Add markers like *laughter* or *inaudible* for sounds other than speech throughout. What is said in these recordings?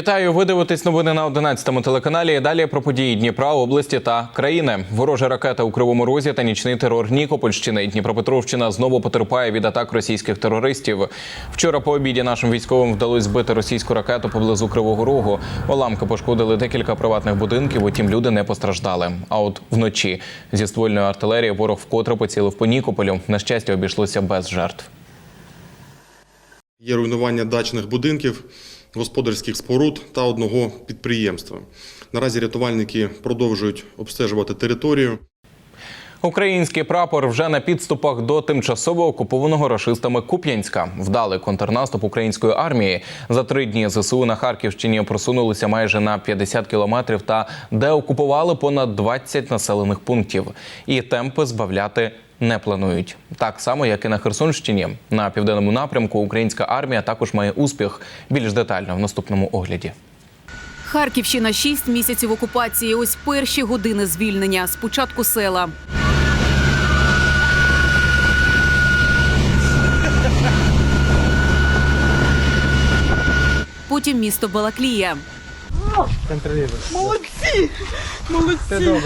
Вітаю! Ви дивитесь новини на 11 телеканалі. Далі про події Дніпра, області та країни. Ворожа ракета у Кривому Розі та нічний терор Нікопольщини. Дніпропетровщина знову потерпає від атак російських терористів. Вчора по обіді нашим військовим вдалося збити російську ракету поблизу Кривого Рогу. Уламки пошкодили декілька приватних будинків. Утім, люди не постраждали. А от вночі зі ствольної артилерії ворог вкотре поцілив по Нікополю. На щастя, обійшлося без жертв. Є руйнування дачних будинків, господарських споруд та одного підприємства. Наразі рятувальники продовжують обстежувати територію. Український прапор вже на підступах до тимчасово окупованого рашистами Куп'янська. Вдалий контрнаступ української армії. За три дні ЗСУ на Харківщині просунулися майже на 50 кілометрів та деокупували понад 20 населених пунктів. І темпи збавляти не планують. Так само, як і на Херсонщині. На південному напрямку українська армія також має успіх. Більш детально в наступному огляді. Харківщина 6 місяців окупації. Ось перші години звільнення. Спочатку села. Потім місто Балаклія. Молодці! Молодці!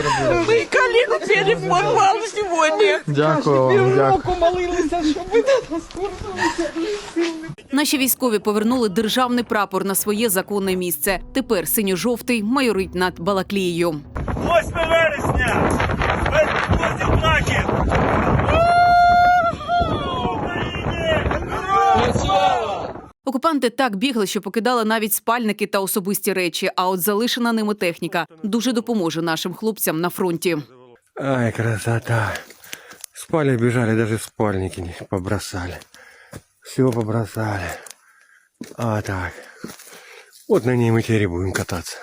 Ми коліну перепорвав сьогодні. Дякую вам, дякую. Півроку молилися, щоб ви до нас повернулися. Наші військові повернули державний прапор на своє законне місце. Тепер синьо-жовтий майорить над Балаклією. 8 вересня! Без курсів Окупанти так бігли, що покидали навіть спальники та особисті речі. А от залишена ними техніка дуже допоможе нашим хлопцям на фронті. Ай, красота. Спали, бежали, даже спальники не побросали. Все побросали. А так. Вот на ней мы теперь будемо будем кататься.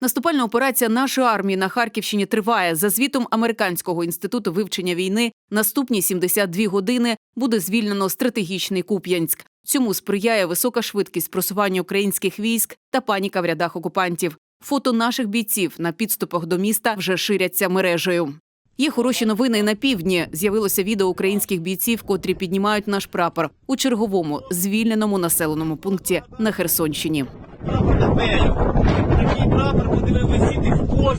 Наступальна операція нашої армії на Харківщині триває. За звітом Американського інституту вивчення війни, наступні 72 години буде звільнено стратегічний Куп'янськ. Цьому сприяє висока швидкість просування українських військ та паніка в рядах окупантів. Фото наших бійців на підступах до міста вже ширяться мережею. Є хороші новини на півдні. З'явилося відео українських бійців, котрі піднімають наш прапор у черговому звільненому населеному пункті на Херсонщині. Такий прапор буде висіти в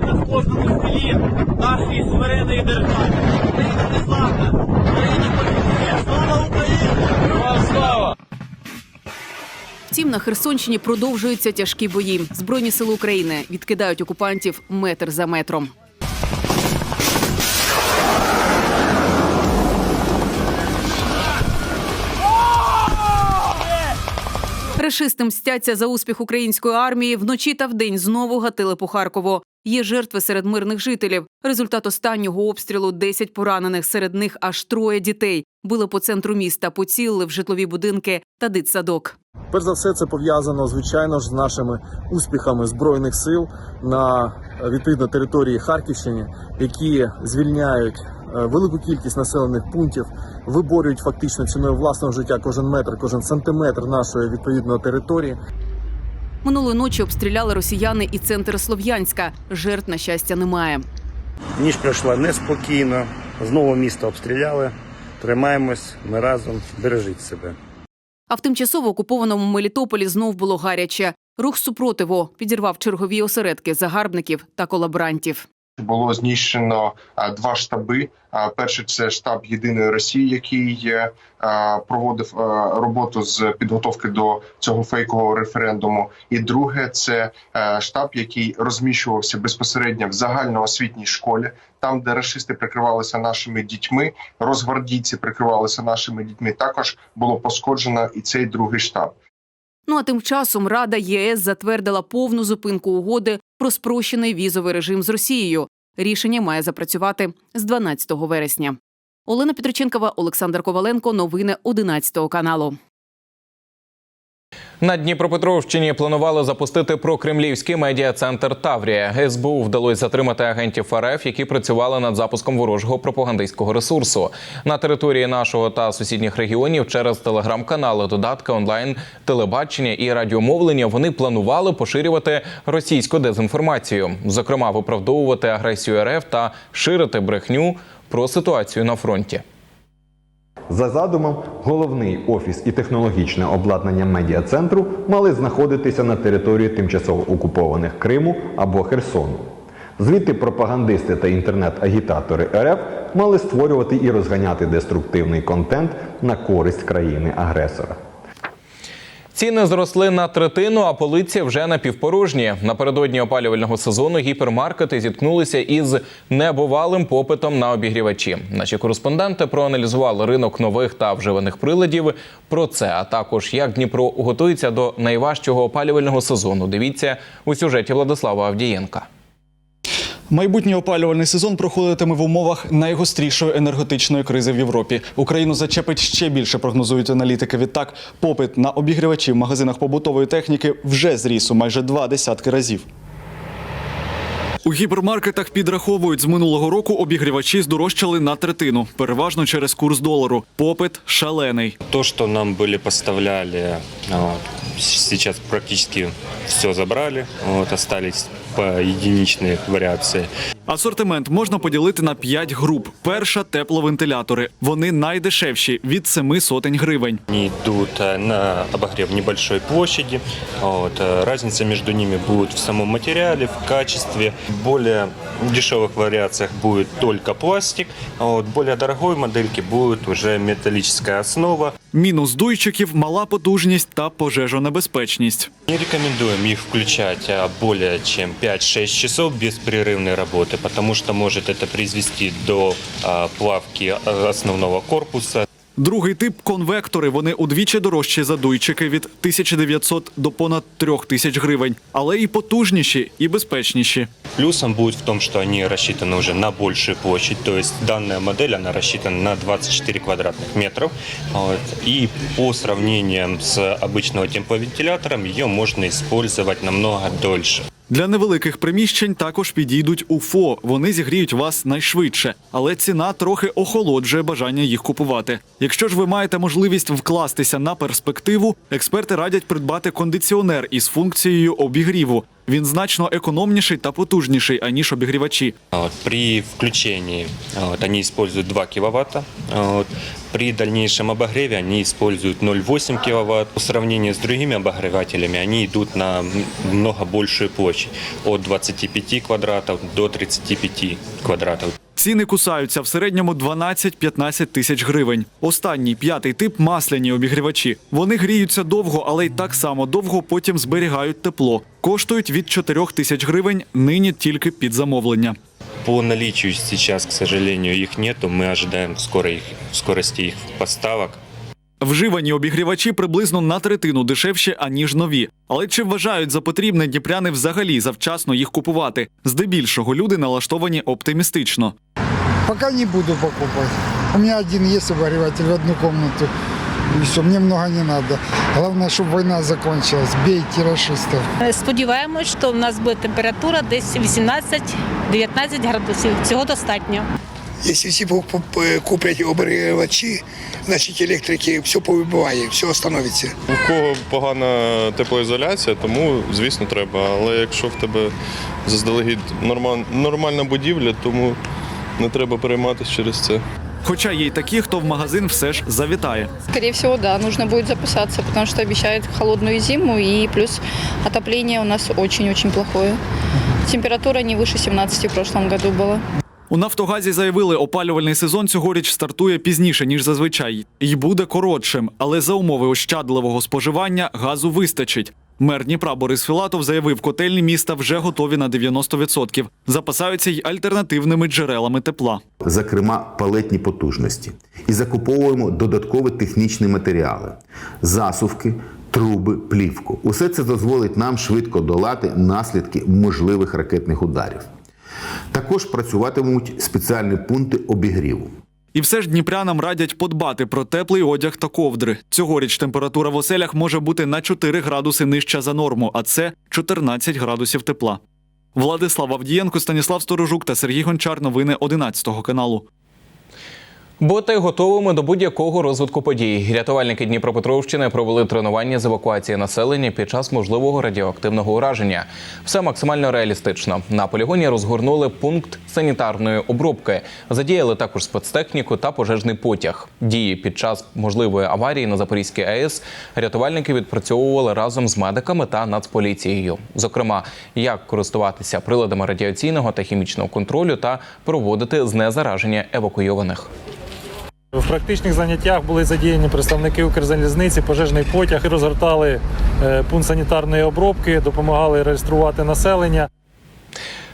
та в кожному селі нашої суверенної держави. Україна не славна! Україні! Слава Україні! Слава! Втім, на Херсонщині продовжуються тяжкі бої. Збройні сили України відкидають окупантів метр за метром. Решисти мстяться за успіх української армії. Вночі та вдень знову гатили по Харкову. Є жертви серед мирних жителів. Результат останнього обстрілу 10 поранених. Серед них аж троє дітей. Били по центру міста, поцілили в житлові будинки та дитсадок. Перш за все, це пов'язано звичайно ж з нашими успіхами збройних сил на відповідно території Харківщини, які звільняють велику кількість населених пунктів, виборюють фактично ціною власного життя кожен метр, кожен сантиметр нашої відповідної території. Минулої ночі обстріляли росіяни і центр Слов'янська. Жертв, на щастя, немає. Ніч пройшла неспокійно. Знову місто обстріляли. Тримаємось, ми разом, бережіть себе. А в тимчасово окупованому Мелітополі знов було гаряче. Рух супротиву підірвав чергові осередки загарбників та колаборантів. Було знищено два штаби. А, Перший це штаб Єдиної Росії, який е, проводив е, роботу з підготовки до цього фейкового референдуму. І друге це е, штаб, який розміщувався безпосередньо в загальноосвітній школі, там, де рашисти прикривалися нашими дітьми, розгвардійці прикривалися нашими дітьми. Також було пошкоджено і цей другий штаб. Ну а тим часом Рада ЄС затвердила повну зупинку угоди про спрощений візовий режим з Росією. Рішення має запрацювати з 12 вересня. Олена Петриченкова, Олександр Коваленко. Новини 11 каналу. На Дніпропетровщині планували запустити прокремлівський медіа-центр Таврія. СБУ вдалося затримати агентів РФ, які працювали над запуском ворожого пропагандистського ресурсу на території нашого та сусідніх регіонів через телеграм-канали, додатки онлайн, телебачення і радіомовлення. Вони планували поширювати російську дезінформацію, зокрема виправдовувати агресію РФ та ширити брехню про ситуацію на фронті. За задумом, головний офіс і технологічне обладнання медіа-центру мали знаходитися на території тимчасово окупованих Криму або Херсону. Звідти пропагандисти та інтернет-агітатори РФ мали створювати і розганяти деструктивний контент на користь країни-агресора. Ціни зросли на третину, а полиці вже напівпорожні. Напередодні опалювального сезону гіпермаркети зіткнулися із небувалим попитом на обігрівачі. Наші кореспонденти проаналізували ринок нових та вживаних приладів. Про це, а також як Дніпро готується до найважчого опалювального сезону. Дивіться у сюжеті Владислава Авдієнка. Майбутній опалювальний сезон проходитиме в умовах найгострішої енергетичної кризи в Європі. Україну зачепить ще більше, прогнозують аналітики. Відтак, попит на обігрівачі в магазинах побутової техніки вже зріс у майже два десятки разів. У гіпермаркетах підраховують з минулого року обігрівачі здорожчали на третину, переважно через курс долару. Попит шалений. То, что нам были поставляли, сейчас практически все забрали, вот, остались по единичные вариации. Асортимент можна поділити на 5 груп. Перша тепловентилятори. Вони найдешевші від 7 сотень гривень. Они идут э, на обогрев небольшой площади. Вот, э, разница между ними будет в самом материале, в качестве. В более дешевых вариациях будет только пластик. а Вот, более дорогой модельки будет уже металлическая основа. Мінус дуйчиків, мала потужність та пожежонебезпечність. Не рекомендуем их включать а, более чем 5-6 часов беспрерывной работы, потому что может это произвести до а, плавки а, основного корпуса. Другий тип конвектори. Вони удвічі дорожчі за дуйчики від 1900 до понад 3000 гривень, але і потужніші, і безпечніші. Плюсом будет в том, что они рассчитаны уже на большую площадь, то есть данная модель она рассчитана на 24 квадратных метров. Вот. И по сравнению с обычного тепловентилятором ее можно использовать намного дольше. Для невеликих приміщень також підійдуть УФО. Вони зігріють вас найшвидше, але ціна трохи охолоджує бажання їх купувати. Якщо ж ви маєте можливість вкластися на перспективу, експерти радять придбати кондиціонер із функцією обігріву. Він значно економніший та потужніший аніж обігрівачі. При включенні вот, они используют 2 кВт, Вот. При дальнейшем обогреве они используют 0,8 кВт. По сравнению с другими обогревателями они идут на много большую площадь. От 25 квадратов до 35 квадратов. Ціни кусаються в середньому 12-15 тисяч гривень. Останній п'ятий тип масляні обігрівачі. Вони гріються довго, але й так само довго потім зберігають тепло. Коштують від 4 тисяч гривень нині тільки під замовлення. По наличию сейчас, к сожалению, их нету. Мы ожидаем скоро их, скорости их поставок. Вживані обігрівачі приблизно на третину дешевші, аніж нові. Але чи вважають за потрібне дніпряни взагалі завчасно їх купувати? Здебільшого люди налаштовані оптимістично. Пока не буду покупать. У меня один есть обогреватель в одну комнату. И все, мне много не надо. Главное, чтобы война закончилась. Бейте расистов. Сподіваємось, що в нас буде температура десь 18-19 градусів. Цього достатньо. Если все куплять обогревачи, значит электрики все повыбиває, все остановится. У кого погана теплоізоляція, тому звісно треба. Але якщо в тебе заздалегідь нормаль- нормальна будівля, тому не треба перейматися через це. Хоча є й такі, хто в магазин все ж завітає. Скорее всего, да, нужно будет запасаться, потому что обещают холодную зиму и плюс отопление у нас очень-очень плохое. Температура не выше 17 в прошлом году была. У Нафтогазі заявили, опалювальний сезон цьогоріч стартує пізніше ніж зазвичай, і буде коротшим, але за умови ощадливого споживання газу вистачить. Мер Дніпра Борис Філатов заявив, котельні міста вже готові на 90%. Запасаються й альтернативними джерелами тепла. зокрема палетні потужності, і закуповуємо додаткові технічні матеріали, засувки, труби, плівку. Усе це дозволить нам швидко долати наслідки можливих ракетних ударів. Також працюватимуть спеціальні пункти обігріву. І все ж дніпрянам радять подбати про теплий одяг та ковдри. Цьогоріч температура в оселях може бути на 4 градуси нижча за норму, а це 14 градусів тепла. Владислав Авдієнко, Станіслав Сторожук та Сергій Гончар. Новини 11 каналу. Бути готовими до будь-якого розвитку подій. Рятувальники Дніпропетровщини провели тренування з евакуації населення під час можливого радіоактивного ураження. Все максимально реалістично. На полігоні розгорнули пункт санітарної обробки. Задіяли також спецтехніку та пожежний потяг. Дії під час можливої аварії на Запорізькій АЕС рятувальники відпрацьовували разом з медиками та нацполіцією. Зокрема, як користуватися приладами радіаційного та хімічного контролю та проводити знезараження евакуйованих. В практичних заняттях були задіяні представники Укрзалізниці, пожежний потяг, розгортали е, пункт санітарної обробки, допомагали реєструвати населення.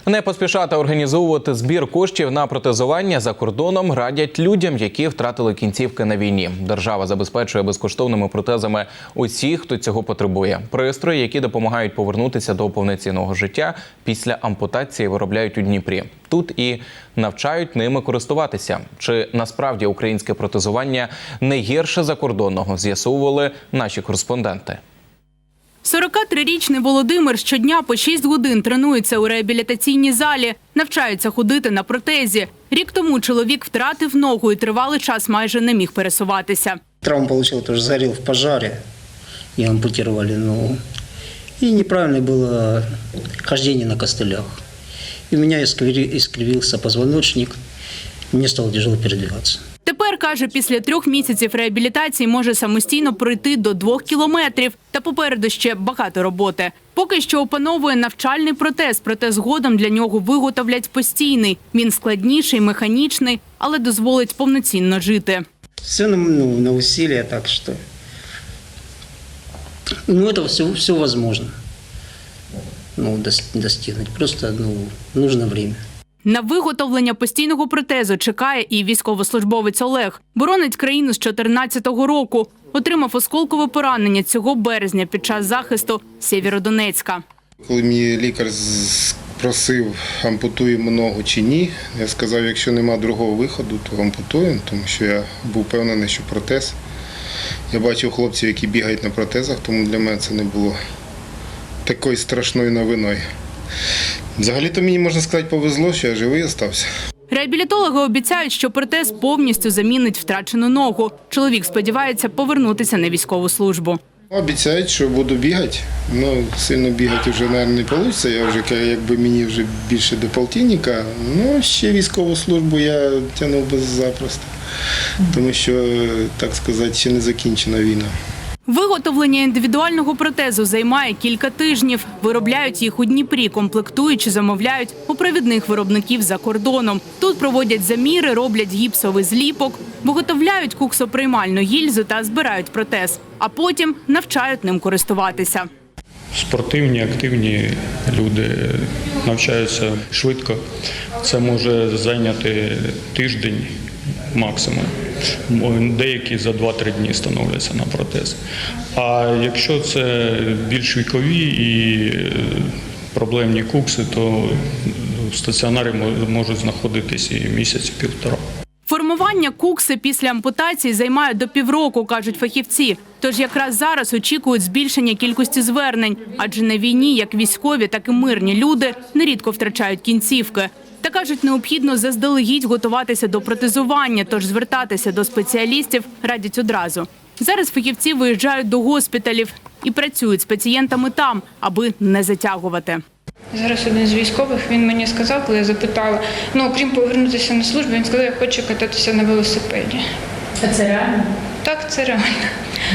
Не поспішати організовувати збір коштів на протезування за кордоном радять людям, які втратили кінцівки на війні. Держава забезпечує безкоштовними протезами усіх, хто цього потребує. Пристрої, які допомагають повернутися до повноцінного життя після ампутації, виробляють у Дніпрі. Тут і навчають ними користуватися. Чи насправді українське протезування не гірше закордонного, з'ясовували наші кореспонденти. 43-річний Володимир щодня по 6 годин тренується у реабілітаційній залі, навчається ходити на протезі. Рік тому чоловік втратив ногу і тривалий час майже не міг пересуватися. Травму получил, тоже сгорел в пожаре и ампутировали ногу. И неправильное было хождение на костылях. И у меня искриви- искривился позвоночник, мне стало тяжело передвигаться. Каже, після трьох місяців реабілітації може самостійно пройти до двох кілометрів. Та попереду ще багато роботи. Поки що опановує навчальний протез, проте згодом для нього виготовлять постійний. Він складніший, механічний, але дозволить повноцінно жити. Все на, ну, на усилия, так что... Ну, это все, все возможно. Ну, дос-. Просто, ну, нужно время. На виготовлення постійного протезу чекає і військовослужбовець Олег. Боронить країну з 14-го року. Отримав осколкове поранення цього березня під час захисту Сєвєродонецька. Коли мені лікар з- просив, ампутуємо ногу чи ні, я сказав, якщо нема другого виходу, то ампутуємо, тому що я був впевнений, що протез. Я бачив хлопців, які бігають на протезах, тому для мене це не було такою страшною новиною. Взагалі-то мені можна сказати, повезло, що я живий остався. Реабілітологи обіцяють, що протез повністю замінить втрачену ногу. Чоловік сподівається повернутися на військову службу. Обіцяють, що буду бігати. Ну, сильно бігати вже, мабуть, не вийде. Я вже якби мені вже більше до полтинника. Ну, ще військову службу я тягнув би запросто. Тому що, так сказати, ще не закінчена війна. Виготовлення індивідуального протезу займає кілька тижнів. Виробляють їх у Дніпрі, комплектують чи замовляють у провідних виробників за кордоном. Тут проводять заміри, роблять гіпсовий зліпок, виготовляють куксоприймальну гільзу та збирають протез, а потім навчають ним користуватися. спортивні, активні люди навчаються швидко. Це може зайняти тиждень максимум. Деякі за 2-3 дні становляться на протез. А якщо це більш вікові і е, проблемні кукси, то в стаціонарі мо- можуть знаходитись і місяць, і півтора. Формування кукси після ампутації займає до півроку, кажуть фахівці. Тож якраз зараз очікують збільшення кількості звернень, адже на війні як військові, так і мирні люди нерідко втрачають кінцівки. Та кажуть, необхідно заздалегідь готуватися до протезування, тож звертатися до спеціалістів радять одразу. Зараз фахівці виїжджають до госпіталів і працюють з пацієнтами там, аби не затягувати. Зараз один з військових він мені сказав, коли я запитала, ну окрім повернутися на службу, він сказав, я хочу кататися на велосипеді. А це реально? Так, це реально.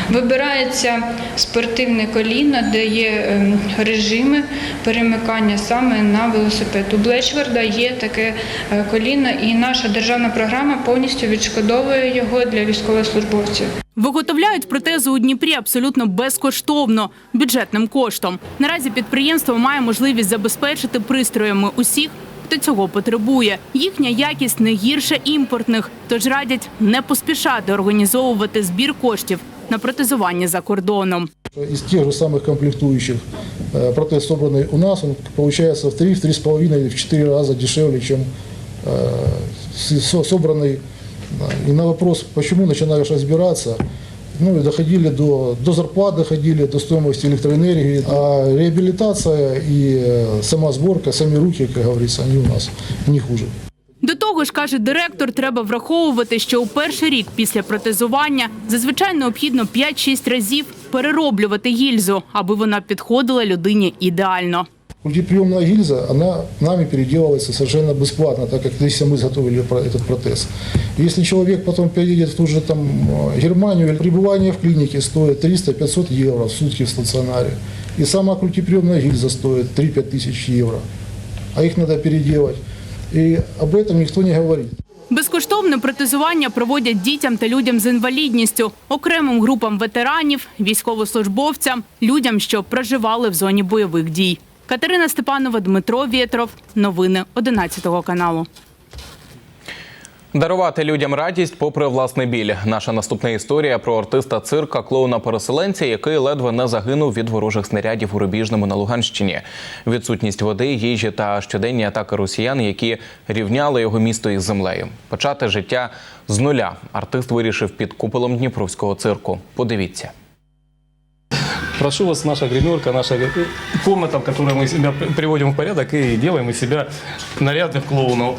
Вибирається спортивне коліно, де є ем, режими перемикання саме на велосипед. У Блечверда є таке е, коліно, і наша державна програма повністю відшкодовує його для військовослужбовців. Виготовляють протези у Дніпрі абсолютно безкоштовно, бюджетним коштом. Наразі підприємство має можливість забезпечити пристроями усіх, хто цього потребує. Їхня якість не гірше імпортних, тож радять не поспішати організовувати збір коштів на протезування за кордоном. Из тех же самых комплектующих э, протез, собранный у нас, он получается в 3, в 3,5 или в 4 раза дешевле, чем э, с- со- собранный. Да. И на вопрос, почему начинаешь разбираться, ну и доходили до, до зарплат, доходили до стоимости электроэнергии. А реабилитация и э, сама сборка, сами руки, как говорится, они у нас не хуже. До того того ж, каже директор, треба враховувати, що у перший рік після протезування зазвичай необхідно 5-6 разів перероблювати гільзу, аби вона підходила людині ідеально. Мультиприемная гильза, она нами переделывается совершенно бесплатно, так как если мы изготовили про- этот протез. Если человек потом переедет в ту же там э, Германию, пребывание в клинике стоит 300-500 евро в сутки в стационаре. И сама мультиприемная гильза стоит 3-5 тысяч евро. А их надо переделать. И об этом никто не говорит. Безкоштовне протезування проводять дітям та людям з інвалідністю, окремим групам ветеранів, військовослужбовцям, людям, що проживали в зоні бойових дій. Катерина Степанова, Дмитро Вєтров. Новини 11 каналу. Дарувати людям радість попри власний біль. Наша наступна історія про артиста цирка клоуна переселенця, який ледве не загинув від ворожих снарядів у Рубіжному на Луганщині. Відсутність води, їжі та щоденні атаки росіян, які рівняли його місто із землею. Почати життя з нуля. Артист вирішив під куполом Дніпровського цирку. Подивіться. Прошу вас, наша гримерка, наша комната, в которой мы себя приводим в порядок и делаем из себя нарядных клоунов.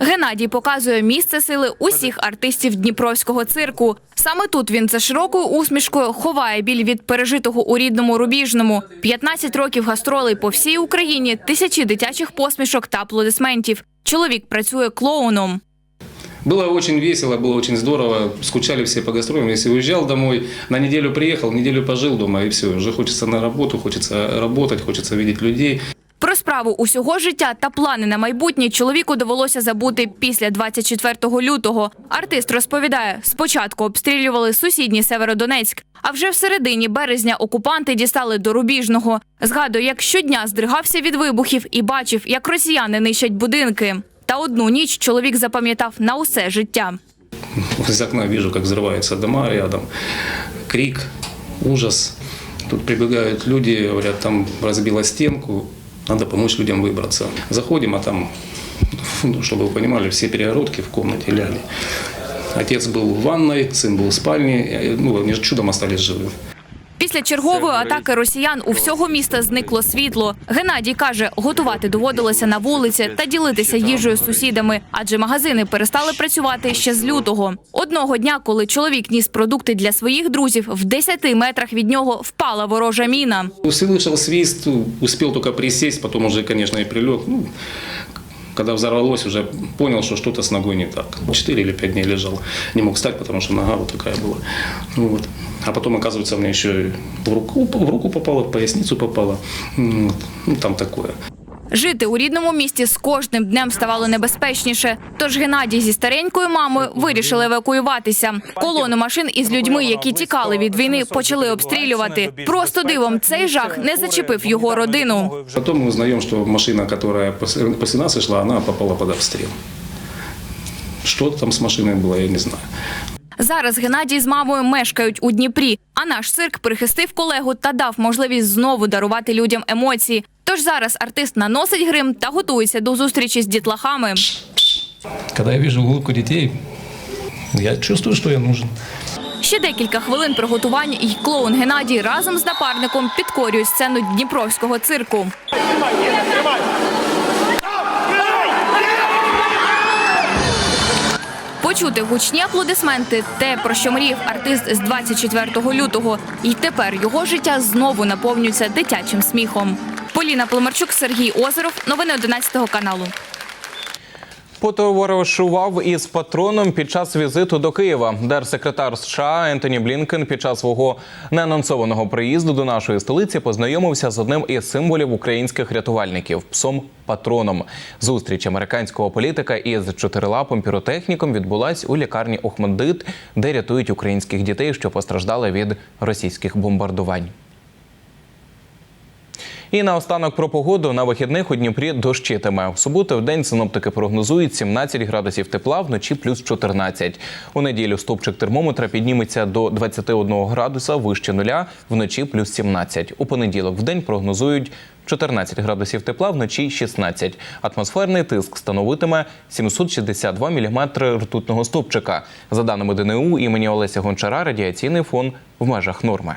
Геннадій показує місце сили усіх артистів Дніпровського цирку. Саме тут він за широкою усмішкою ховає біль від пережитого у рідному рубіжному. 15 років гастролей по всій Україні, тисячі дитячих посмішок та аплодисментів. Чоловік працює клоуном. Было очень весело, было очень здорово. Скучали все по гастролям. Если уезжал домой, на неделю приехал, неделю пожил дома и все. Уже хочется на работу, хочется работать, хочется видеть людей. Про справу усього життя та плани на майбутнє чоловіку довелося забути після 24 лютого. Артист розповідає, спочатку обстрілювали сусідній Северодонецьк, а вже в середині березня окупанти дістали до Рубіжного. Згадує, як щодня здригався від вибухів і бачив, як росіяни нищать будинки. Та одну ніч чоловік запам'ятав на усе життя. Из окна вижу, как взрываются дома рядом. Крик, ужас. Тут прибегают люди, говорят, там разбила стенку, надо помочь людям выбраться. Заходим, а там, *laughs* ну, чтобы вы понимали, все перегородки в комнате ляли. Отец был в ванной, сын был в спальне, ну, они же чудом остались живы. Після чергової атаки росіян у всього міста зникло світло. Геннадій каже, готувати доводилося на вулиці та ділитися їжею з сусідами, адже магазини перестали працювати ще з лютого. Одного дня, коли чоловік ніс продукти для своїх друзів, в 10 метрах від нього впала ворожа міна. Услышал свист, успел только присесть, потом уже, конечно, и прилег. Ну, когда взорвалось, уже понял, что что-то с ногой не так. Четыре или пять дней лежал. Не мог встать, потому что нога вот такая была. Ну, вот. А потом, оказывается, мне еще и в руку, в руку попало, в поясницу попало. Ну, вот. Ну, там такое. Жити у рідному місті з кожним днем ставало небезпечніше. Тож Геннадій зі старенькою мамою вирішили евакуюватися. Колону машин із людьми, які тікали від війни, почали обстрілювати. Просто дивом цей жах не зачепив його родину. Потом мы узнаем, что машина, после, после нас шла, она попала под обстрел. Что там с машиной было, я не знаю. Зараз Геннадій з мамою мешкають у Дніпрі. А наш цирк прихистив колегу та дав можливість знову дарувати людям емоції. Тож зараз артист наносить грим та готується до зустрічі з дітлахами. Когда я вижу улыбку детей, я чувствую, что я нужен. Ще декілька хвилин приготувань і клоун Геннадій разом з напарником підкорюють сцену Дніпровського цирку. Почути гучні аплодисменти те, про що мріяв артист з 24 лютого. І тепер його життя знову наповнюється дитячим сміхом. Поліна Пломарчук, Сергій Озеров. Новини 11 каналу. Потоваришував із патроном під час візиту до Києва. Держсекретар США Ентоні Блінкен під час свого неанонсованого приїзду до нашої столиці познайомився з одним із символів українських рятувальників псом патроном. Зустріч американського політика із чотирилапим піротехніком відбулась у лікарні Охмаддит, де рятують українських дітей, що постраждали від російських бомбардувань. І наостанок про погоду на вихідних у Дніпрі дощитиме. В суботу в день синоптики прогнозують 17 градусів тепла, вночі плюс 14. У неділю стопчик термометра підніметься до 21 градуса вище нуля, вночі плюс 17. У понеділок в день прогнозують 14 градусів тепла, вночі 16. Атмосферний тиск становитиме 762 мм ртутного стопчика. За даними ДНУ імені Олеся Гончара, радіаційний фон в межах норми.